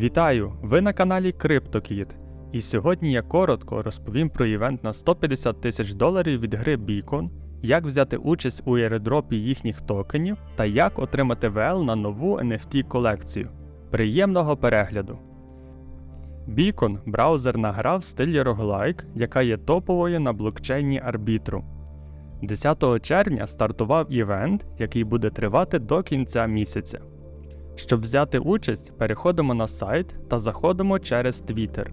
Вітаю! Ви на каналі CryptoKid. І сьогодні я коротко розповім про івент на 150 тисяч доларів від гри Beacon, як взяти участь у airdropі їхніх токенів та як отримати VL на нову NFT колекцію. Приємного перегляду! Beacon – браузерна гра в стилі roguelike, яка є топовою на блокчейні Arbitrum. 10 червня стартував івент, який буде тривати до кінця місяця. Щоб взяти участь, переходимо на сайт та заходимо через Twitter.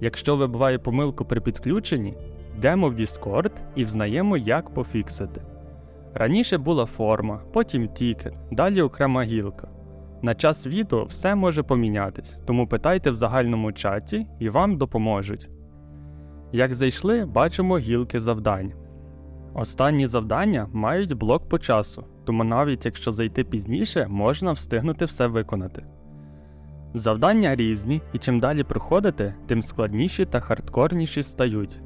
Якщо вибиває помилку при підключенні, йдемо в Discord і взнаємо, як пофіксити. Раніше була форма, потім тікет, далі окрема гілка. На час відео все може помінятись, тому питайте в загальному чаті і вам допоможуть. Як зайшли, бачимо гілки завдань. Останні завдання мають блок по часу, тому навіть якщо зайти пізніше, можна встигнути все виконати. Завдання різні, і чим далі проходите, тим складніші та хардкорніші стають.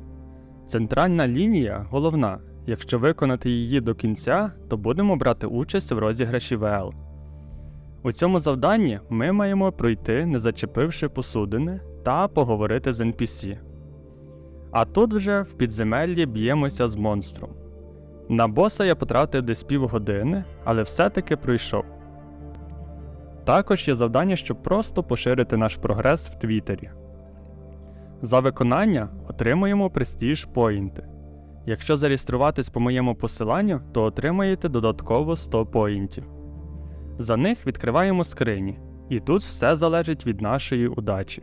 Центральна лінія головна. Якщо виконати її до кінця, то будемо брати участь в розіграші ВЛ. У цьому завданні ми маємо пройти, не зачепивши посудини, та поговорити з NPC. А тут вже в підземеллі б'ємося з монстром. На боса я потратив десь півгодини, але все-таки пройшов. Також є завдання, щоб просто поширити наш прогрес в Твіттері. За виконання отримуємо престіж поінти. Якщо зареєструватись по моєму посиланню, то отримаєте додатково 100 поінтів. За них відкриваємо скрині, і тут все залежить від нашої удачі.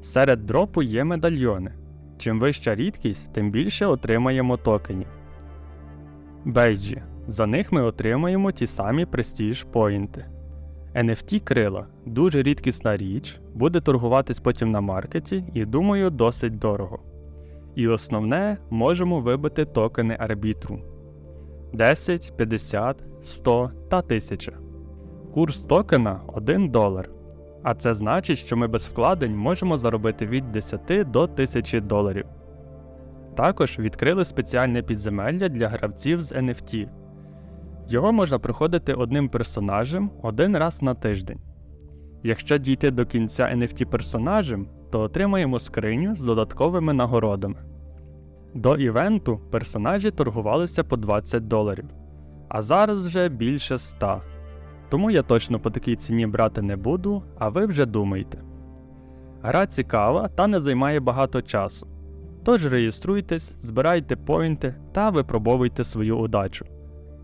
Серед дропу є медальйони. Чим вища рідкість, тим більше отримаємо токенів. Бейджі. За них ми отримаємо ті самі престіж поінти. NFT крила дуже рідкісна річ, буде торгуватись потім на маркеті і думаю досить дорого. І основне можемо вибити токени арбітру 10, 50, 100 та 1000. Курс токена 1 долар. А це значить, що ми без вкладень можемо заробити від 10 до 1000 доларів. Також відкрили спеціальне підземелля для гравців з NFT. Його можна проходити одним персонажем один раз на тиждень. Якщо дійти до кінця NFT персонажем, то отримаємо скриню з додатковими нагородами. До івенту персонажі торгувалися по 20 доларів, а зараз вже більше 100. Тому я точно по такій ціні брати не буду, а ви вже думайте. Гра цікава та не займає багато часу. Тож реєструйтесь, збирайте поінти та випробовуйте свою удачу.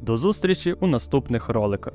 До зустрічі у наступних роликах.